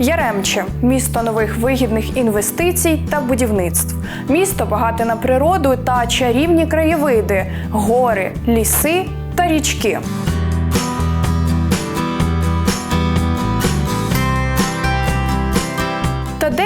Яремче місто нових вигідних інвестицій та будівництв. Місто багате на природу та чарівні краєвиди, гори, ліси та річки.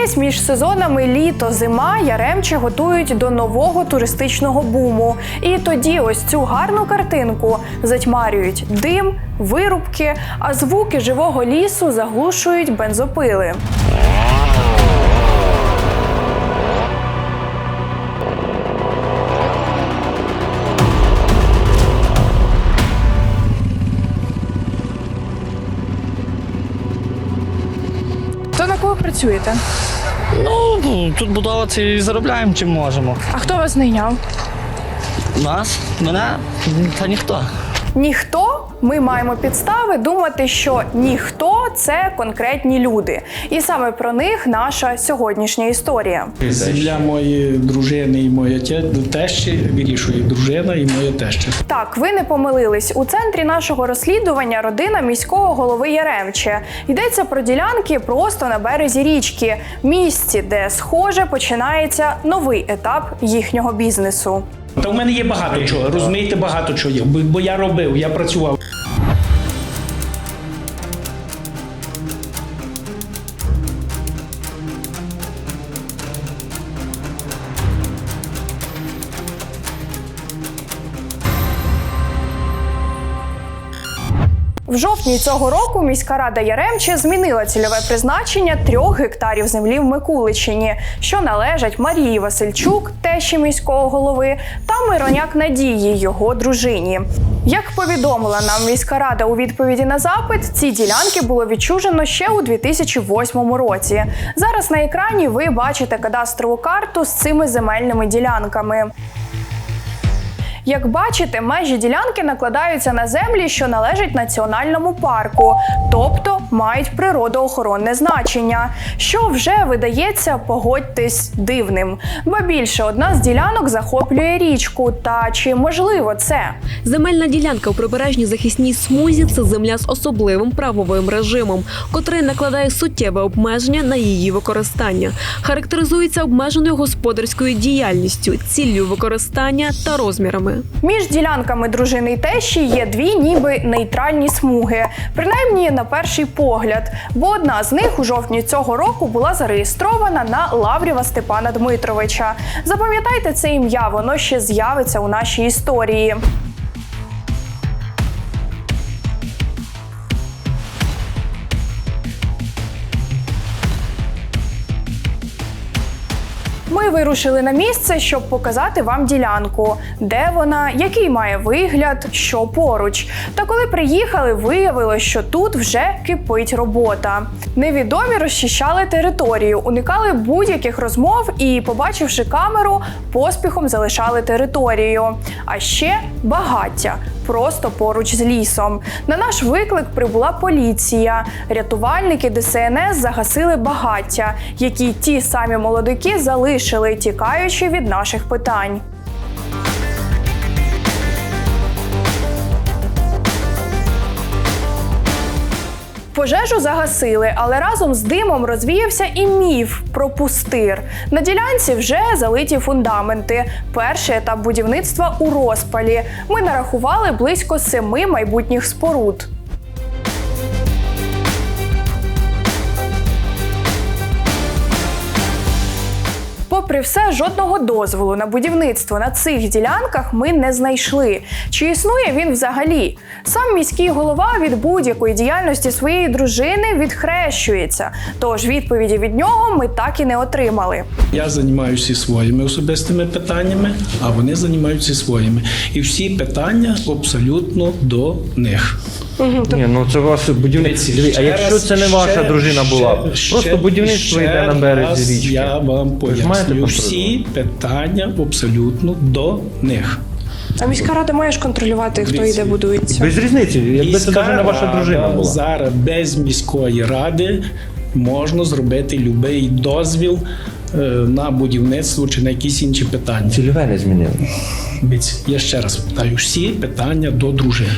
Десь між сезонами літо-зима Яремче готують до нового туристичного буму. І тоді ось цю гарну картинку затьмарюють дим, вирубки, а звуки живого лісу заглушують бензопили. Кого працюєте? Ну, тут будувати і заробляємо чим можемо. А хто вас найняв? Нас? Мене? Та ніхто. Ніхто ми маємо підстави думати, що ніхто це конкретні люди, і саме про них наша сьогоднішня історія. Земля моєї дружини і моя те- тещі вирішує дружина і моя теща. Так, ви не помилились. У центрі нашого розслідування родина міського голови Яремче. Йдеться про ділянки просто на березі річки, місці, де схоже починається новий етап їхнього бізнесу. Та в мене є багато чого, розумієте, багато чого є. Бо, я робив, я працював. В жовтні цього року міська рада Яремче змінила цільове призначення трьох гектарів землі в Микуличині, що належать Марії Васильчук, тещі міського голови, та Мироняк Надії, його дружині. Як повідомила нам міська рада у відповіді на запит, ці ділянки було відчужено ще у 2008 році. Зараз на екрані ви бачите кадастрову карту з цими земельними ділянками. Як бачите, межі ділянки накладаються на землі, що належать національному парку, тобто мають природоохоронне значення, що вже видається, погодьтесь, дивним. Ба більше одна з ділянок захоплює річку. Та чи можливо це? Земельна ділянка у прибережній захисній смузі це земля з особливим правовим режимом, котрий накладає суттєве обмеження на її використання. Характеризується обмеженою господарською діяльністю, ціллю використання та розмірами. Між ділянками дружини й тещі є дві ніби нейтральні смуги, принаймні на перший погляд. Бо одна з них у жовтні цього року була зареєстрована на Лаврєва Степана Дмитровича. Запам'ятайте це ім'я, воно ще з'явиться у нашій історії. Ми вирушили на місце, щоб показати вам ділянку, де вона, який має вигляд, що поруч. Та коли приїхали, виявилось, що тут вже кипить робота. Невідомі розчищали територію, уникали будь-яких розмов і, побачивши камеру, поспіхом залишали територію. А ще багаття просто поруч з лісом. На наш виклик прибула поліція. Рятувальники ДСНС загасили багаття, які ті самі молодики залишили, тікаючи від наших питань. Пожежу загасили, але разом з димом розвіявся і міф про пустир. На ділянці вже залиті фундаменти. Перший етап будівництва у розпалі. Ми нарахували близько семи майбутніх споруд. Попри все, жодного дозволу на будівництво на цих ділянках ми не знайшли. Чи існує він взагалі? Сам міський голова від будь-якої діяльності своєї дружини відхрещується. Тож відповіді від нього ми так і не отримали. Я займаюся своїми особистими питаннями, а вони займаються своїми. І всі питання абсолютно до них. Ні, ну це ваше будівництво. А якщо це не ваша дружина була, просто будівництво йде на березі річки. Я вам Ви пояснюю. Всі питання абсолютно до них. А міська рада має ж контролювати, хто і де будується. Без різниці, якби це Міська навіть не ваша дружина була. Зараз без міської ради можна зробити будь-який дозвіл е, на будівництво чи на якісь інші питання. Цільове не змінили. Я ще раз питаю, всі питання до дружини.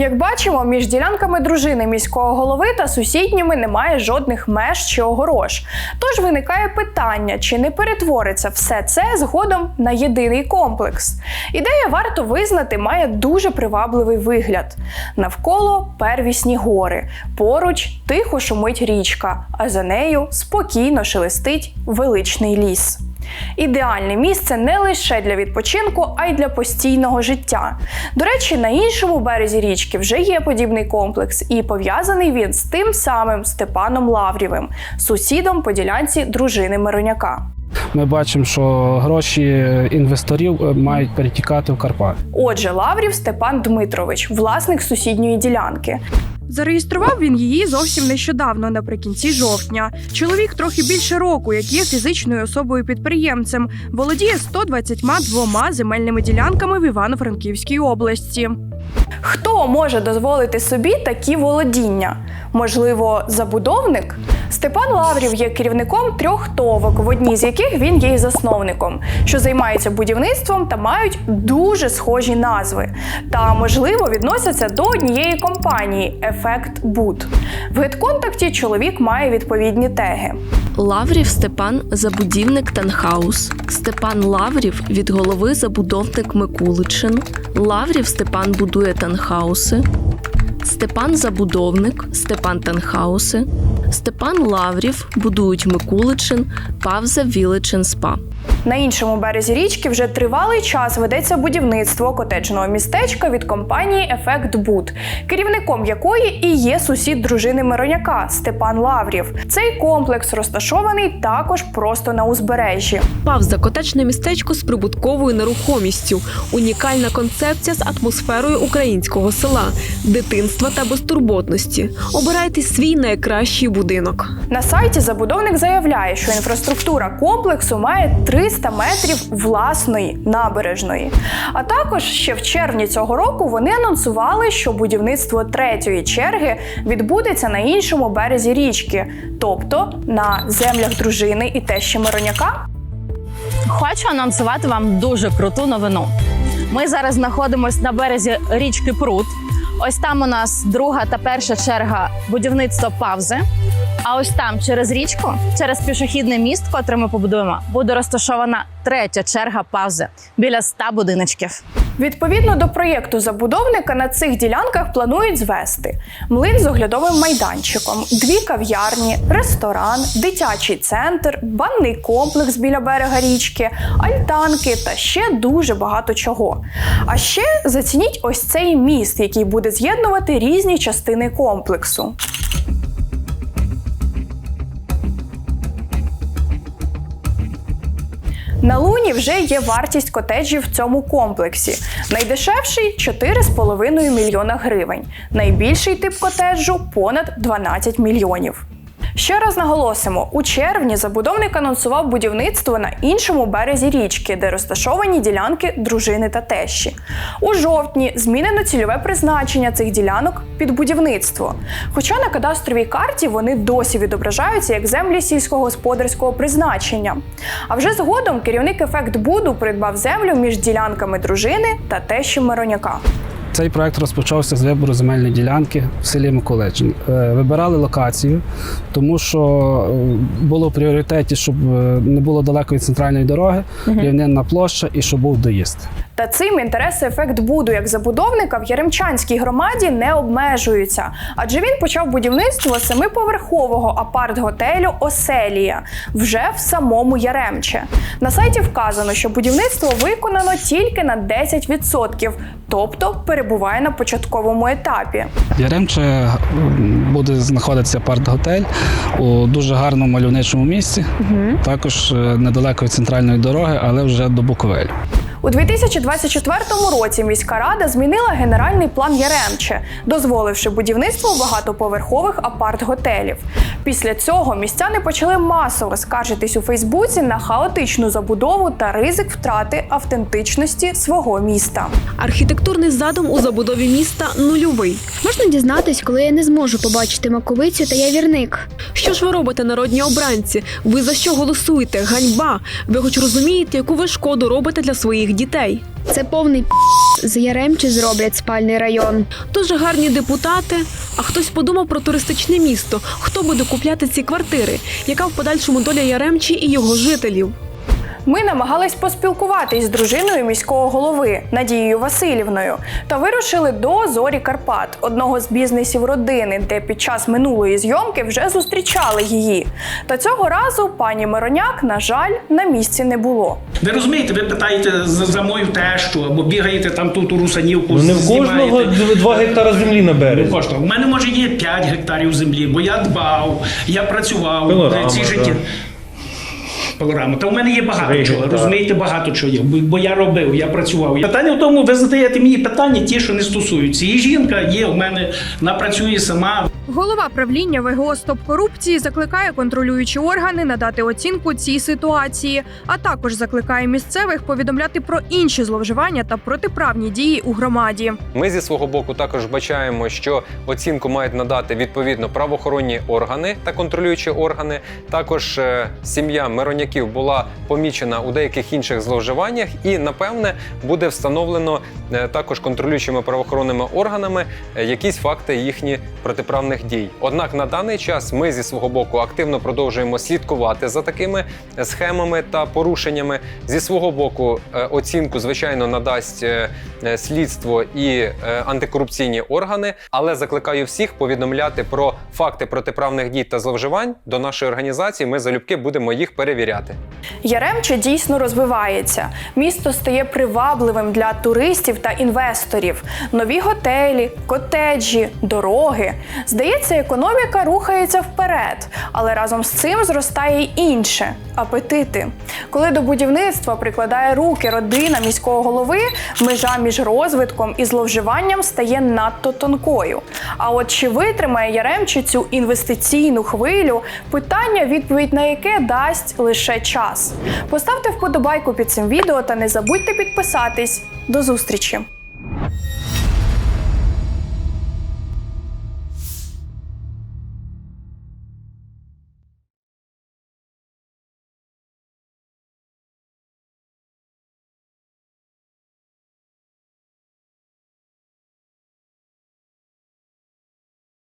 Як бачимо, між ділянками дружини міського голови та сусідніми немає жодних меж чи огорож. Тож виникає питання, чи не перетвориться все це згодом на єдиний комплекс. Ідея варто визнати має дуже привабливий вигляд. Навколо первісні гори, поруч тихо шумить річка, а за нею спокійно шелестить величний ліс. Ідеальне місце не лише для відпочинку, а й для постійного життя. До речі, на іншому березі річки вже є подібний комплекс, і пов'язаний він з тим самим Степаном Лаврєвим, сусідом по ділянці дружини Мироняка. Ми бачимо, що гроші інвесторів е, мають перетікати в Карпат. Отже, Лаврів Степан Дмитрович, власник сусідньої ділянки. Зареєстрував він її зовсім нещодавно, наприкінці жовтня. Чоловік трохи більше року, як є фізичною особою підприємцем, володіє 122 земельними ділянками в Івано-Франківській області. Хто може дозволити собі такі володіння? Можливо, забудовник? Степан Лаврів є керівником трьох товок, в одній з яких він є і засновником, що займаються будівництвом та мають дуже схожі назви. Та, можливо, відносяться до однієї компанії Ефект Буд. В гидконтакті чоловік має відповідні теги. Лаврів Степан забудівник Танхаус. Степан Лаврів від голови забудовник Микуличин. Лаврів Степан будує танхауси. Степан забудовник, Степан Танхауси. Степан Лаврів будують Микуличин, Павза Віличин СПА. На іншому березі річки вже тривалий час ведеться будівництво котеджного містечка від компанії Ефект Буд, керівником якої і є сусід дружини Мироняка Степан Лаврів. Цей комплекс розташований також просто на узбережжі. Павза котечне містечко з прибутковою нерухомістю, унікальна концепція з атмосферою українського села, дитинства та безтурботності. Обирайте свій найкращий будинок. На сайті забудовник заявляє, що інфраструктура комплексу має 300 метрів власної набережної. А також ще в червні цього року вони анонсували, що будівництво третьої черги відбудеться на іншому березі річки, тобто на землях дружини і тещі Мироняка. Хочу анонсувати вам дуже круту новину. Ми зараз знаходимося на березі річки Прут. Ось там у нас друга та перша черга будівництва павзи. А ось там через річку, через пішохідний міст, котрий ми побудуємо, буде розташована третя черга павзи біля ста будиночків. Відповідно до проєкту забудовника на цих ділянках планують звести млин з оглядовим майданчиком, дві кав'ярні, ресторан, дитячий центр, банний комплекс біля берега річки, альтанки та ще дуже багато чого. А ще зацініть ось цей міст, який буде з'єднувати різні частини комплексу. На луні вже є вартість котеджів в цьому комплексі. Найдешевший 4,5 мільйона гривень. Найбільший тип котеджу понад 12 мільйонів. Ще раз наголосимо: у червні забудовник анонсував будівництво на іншому березі річки, де розташовані ділянки дружини та тещі. У жовтні змінено цільове призначення цих ділянок під будівництво. Хоча на кадастровій карті вони досі відображаються як землі сільськогосподарського призначення. А вже згодом керівник ефект Буду придбав землю між ділянками дружини та тещі Мироняка. Цей проект розпочався з вибору земельної ділянки в селі Миколичин. Е, Вибирали локацію, тому що е, було в пріоритеті, щоб е, не було далеко від центральної дороги, рівнинна площа і щоб був доїзд. Та цим інтереси ефект Буду як забудовника в Яремчанській громаді не обмежуються, адже він почав будівництво семиповерхового апарт-готелю Оселія вже в самому Яремче. На сайті вказано, що будівництво виконано тільки на 10%, тобто перебуває на початковому етапі. Яремче буде знаходитися апарт-готель у дуже гарному мальовничому місці, також е, недалеко від центральної дороги, але вже до Буковелю. У 2024 році міська рада змінила генеральний план Яремче, дозволивши будівництво багатоповерхових апарт-готелів. Після цього містяни почали масово скаржитись у Фейсбуці на хаотичну забудову та ризик втрати автентичності свого міста. Архітектурний задум у забудові міста нульовий. Можна дізнатись, коли я не зможу побачити маковицю та явірник. Що ж ви робите, народні обранці? Ви за що голосуєте? Ганьба! Ви хоч розумієте, яку ви шкоду робите для своїх дітей? Це повний п***. з Яремчі зроблять спальний район. Дуже гарні депутати. А хтось подумав про туристичне місто. Хто буде купляти ці квартири? Яка в подальшому доля Яремчі і його жителів? Ми намагались поспілкуватись з дружиною міського голови Надією Васильівною та вирушили до Зорі Карпат, одного з бізнесів родини, де під час минулої зйомки вже зустрічали її. Та цього разу пані Мироняк, на жаль, на місці не було. Ви розумієте, ви питаєте за, за мою тещу або бігаєте там тут у Русанівку. Ну не в кожного знімаєте. 2 гектара землі на Ну, березі. коштував. У мене може є 5 гектарів землі, бо я дбав, я працював Пилорама, ці да. Пилорама. Та в мене є багато Три чого. гектари. Розумієте, багато чого є. Бо, бо я робив, я працював. Питання в тому, ви задаєте мені питання, ті, що не стосуються. І жінка є в мене, вона працює сама. Голова правління ВГО «Стоп корупції закликає контролюючі органи надати оцінку цій ситуації, а також закликає місцевих повідомляти про інші зловживання та протиправні дії у громаді. Ми зі свого боку також бачаємо, що оцінку мають надати відповідно правоохоронні органи та контролюючі органи. Також е, сім'я Мироняків була помічена у деяких інших зловживаннях, і напевне буде встановлено е, також контролюючими правоохоронними органами е, якісь факти їхні протиправних дій. Однак на даний час ми зі свого боку активно продовжуємо слідкувати за такими е, схемами та порушеннями. Зі свого боку, оцінку звичайно надасть слідство і антикорупційні органи, але закликаю всіх повідомляти про факти протиправних дій та зловживань до нашої організації. Ми залюбки будемо їх перевіряти. Яремче дійсно розвивається. Місто стає привабливим для туристів та інвесторів. Нові готелі, котеджі, дороги. Здається, економіка рухається вперед, але разом з цим зростає й інше апетити. Коли до будівництва прикладає руки родина міського голови, межа між розвитком і зловживанням стає надто тонкою. А от чи витримає Яремче цю інвестиційну хвилю? Питання, відповідь на яке дасть лише час. Поставте вподобайку під цим відео та не забудьте підписатись. До зустрічі!